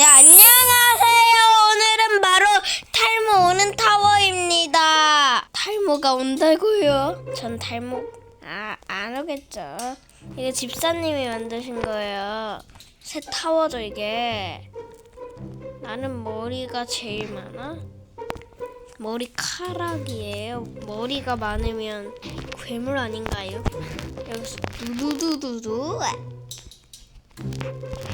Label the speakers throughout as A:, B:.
A: 네, 안녕하세요. 오늘은 바로 탈모 오는 타워입니다. 탈모가 온다고요? 전 탈모 아, 안 오겠죠. 이게 집사님이 만드신 거예요. 새 타워죠, 이게. 나는 머리가 제일 많아? 머리카락이에요. 머리가 많으면 괴물 아닌가요? 여기서 두두두두두.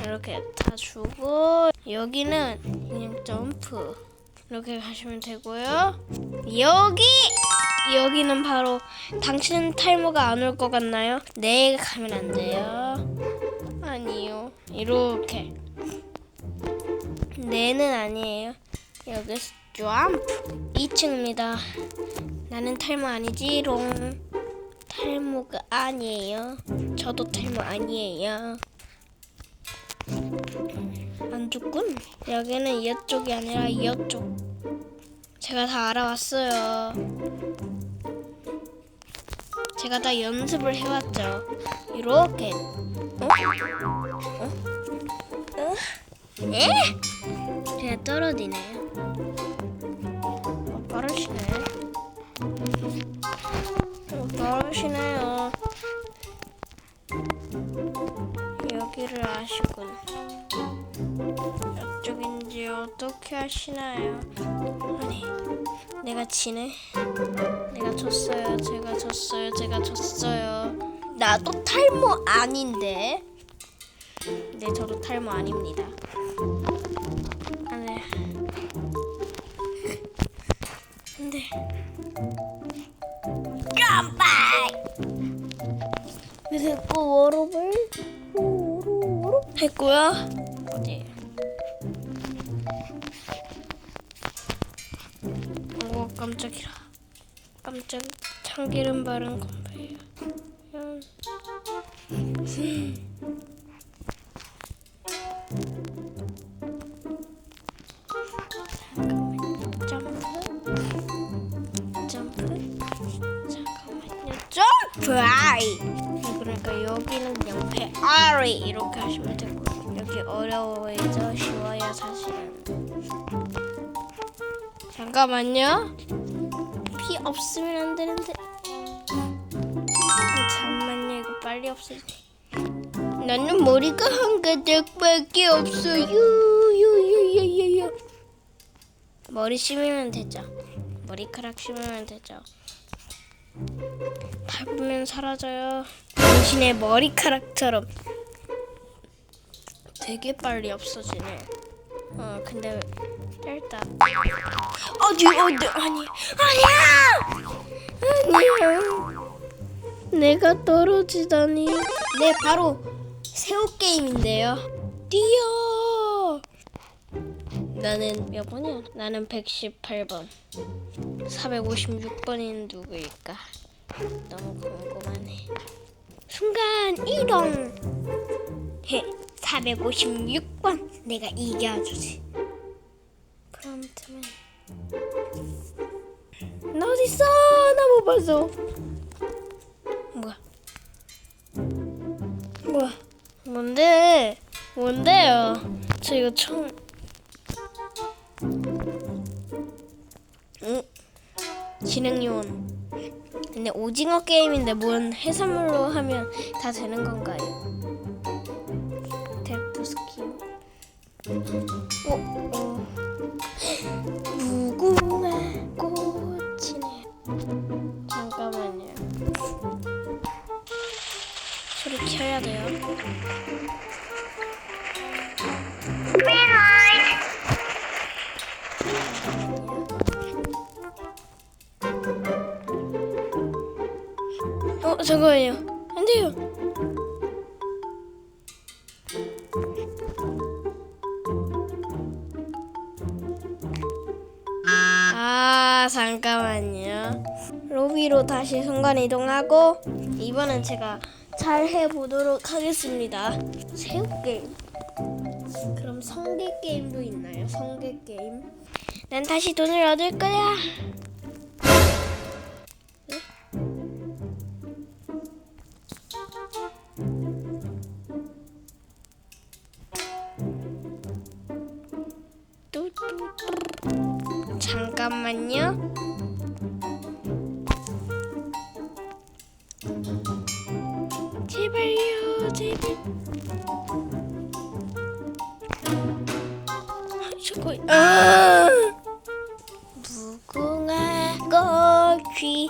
A: 이렇게 다 주고 여기는 그냥 점프 이렇게 하시면 되고요. 여기 여기는 바로 당신은 탈모가 안 올 것 같나요? 네 가면 안 돼요. 아니요. 이렇게 네는 아니에요. 여기서 점프 2층입니다. 나는 탈모 아니지롱. 탈모가 아니에요. 저도 탈모 아니에요. 안 죽군. 여기는 이쪽이 아니라 이쪽. 제가 다 알아왔어요. 제가 다 연습을 해왔죠. 이렇게. 어? 어? 어? 에? 그냥 떨어지네요. 어, 빠르시네. 어, 빠르시네요. 여기를 아시군. 이쪽인지 어떻게 아시나요? 아니, 내가 지네. 내가 졌어요. 제가 졌어요. 제가 졌어요. 나도 탈모 아닌데. 네, 저도 탈모 아닙니다. 안 돼. 안 돼. 깜빡! 됐고 워럽을 워럽 했고요. 어디? 오 깜짝이라. 깜짝 참기름 바른. 점프 아이. 그러니까 여기는 그냥 배아리 이렇게 하시면 되고 여기 어려워요 쉬워요 사실은. 잠깐만요. 피 없으면 안 되는데. 잠만요 이거 빨리 없애지 나는 머리가 한 가닥밖에 없어요. 유유유유유 머리 심으면 되죠. 머리카락 심으면 되죠. 밟으면 사라져요. 당신의 머리카락처럼 되게 빨리 없어지네. 어, 근데 일단 어디 어디 아니 아니야 아니야 내가 떨어지다니. 네 바로 새우 게임인데요. 뛰어. 나는 몇 번이야? 나는 118번. 456번인 누구일까? 너무 궁금하네. 순간 이동. 해. 456번 내가 이겨주지. 트면 나 어디 있어? 나 못 봤어. 뭐야? 뭐야? 뭔데? 뭔데요? 저 이거 처음. 응? 진행요원. 근데 오징어 게임인데 뭔 해산물로 하면 다 되는 건가요? 어, 어. 무궁화 꽃이네. 잠깐만요. 소리 켜야 돼요. 어 잠깐만요. 안 돼요. 잠깐만요. 로비로 다시 순간 이동하고 이번엔 제가 잘 해보도록 하겠습니다. 새우 게임. 그럼 성게 게임도 있나요? 성게 게임. 난 다시 돈을 얻을 거야. 잠깐만요. 제발요, 제발. 아! 무궁화 꽃이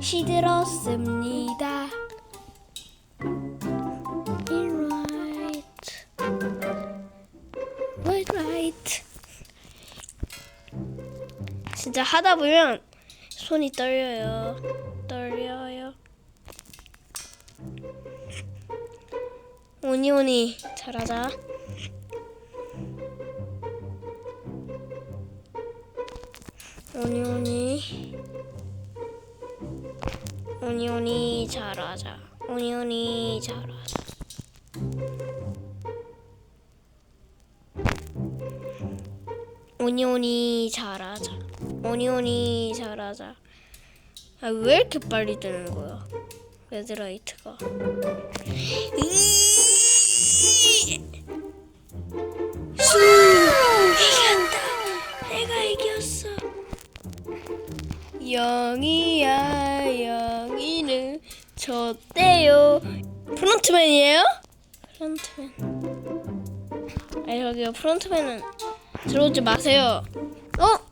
A: 시들었습니다. 진짜 하다 보면 손이 떨려요. 떨려요. 오니 오니 잘하자. 오니 오니 오니 오니 잘하자. 오니 오니 잘하자. 오니 오니 잘하자. 오니 오니 잘하자. 아 왜 이렇게 빨리 뜨는 거야? 레드라이트가. 이- 수 이겼다. 내가 이겼어. 영이야 영이는 졌대요. 프론트맨이에요? 프론트맨. 아 여기요 프론트맨은 들어오지 마세요. 어?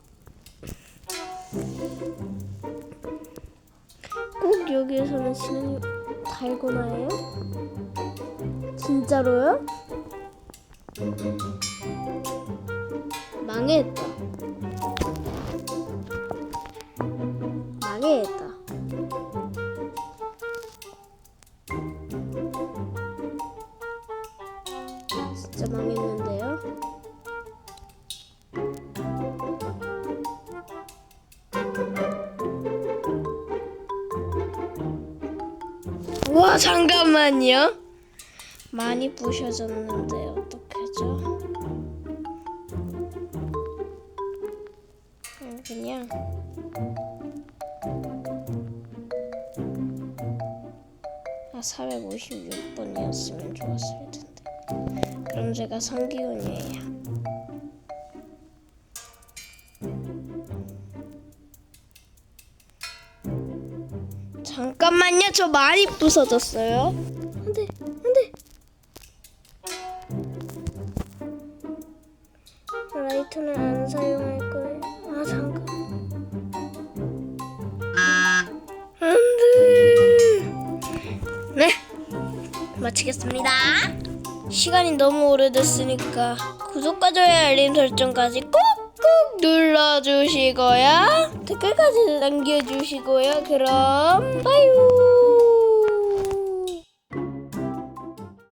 A: 여기에서는 진행이 달고나예요? 진짜로요? 망했다. 망했다. 진짜 망했는 와 잠깐만요. 많이 부셔졌는데 어떡하죠? 음, 그냥 아 456번이었으면 좋았을 텐데. 그럼 제가 성기훈이에요. 잠깐만요, 저 많이 부서졌어요. 안돼, 안돼. 라이터는 안 사용할 거예요. 아 잠깐. 안돼. 네, 마치겠습니다. 시간이 너무 오래됐으니까 구독과 좋아요 알림 설정까지 꾹 꾹 눌러주시고요. 댓글까지 남겨주시고요. 그럼 빠유